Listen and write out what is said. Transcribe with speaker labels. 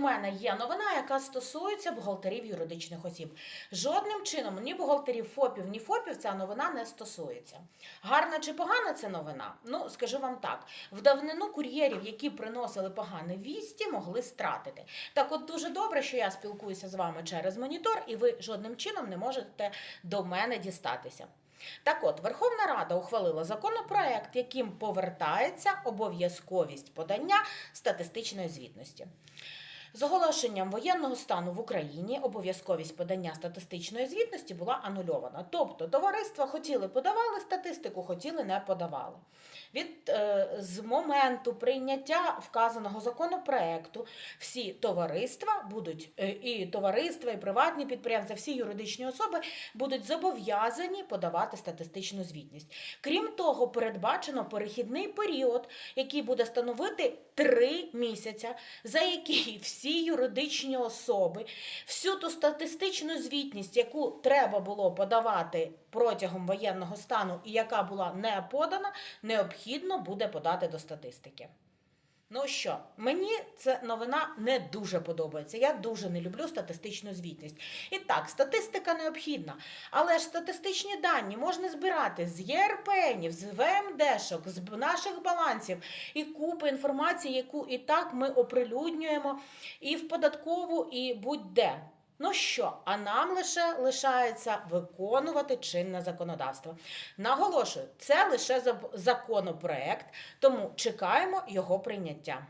Speaker 1: У мене є новина, яка стосується бухгалтерів юридичних осіб. Жодним чином ні бухгалтерів ФОПів, ні ФОПів ця новина не стосується. Гарна чи погана це новина? Ну, скажу вам так: в давнину кур'єрів, які приносили погане вісті, могли стратити. Так, от дуже добре, що я спілкуюся з вами через монітор, і ви жодним чином не можете до мене дістатися. Так от, Верховна Рада ухвалила законопроект, яким повертається обов'язковість подання статистичної звітності. З оголошенням воєнного стану в Україні обов'язковість подання статистичної звітності була анульована. Тобто товариства хотіли подавали статистику, хотіли не подавали. Від е, з моменту прийняття вказаного законопроекту всі товариства будуть е, і товариства, і приватні підприємства, всі юридичні особи будуть зобов'язані подавати статистичну звітність. Крім того, передбачено перехідний період, який буде становити три місяця, за який всі юридичні особи всю ту статистичну звітність, яку треба було подавати протягом воєнного стану і яка була не подана, необхідно буде подати до статистики. Ну що, мені ця новина не дуже подобається. Я дуже не люблю статистичну звітність. І так, статистика необхідна, але ж статистичні дані можна збирати з ЄРПНів, з ВМДшок, з наших балансів і купи інформації, яку і так ми оприлюднюємо і в податкову, і будь-де. Ну що, а нам лише лишається виконувати чинне законодавство. Наголошую, це лише законопроект, тому чекаємо його прийняття.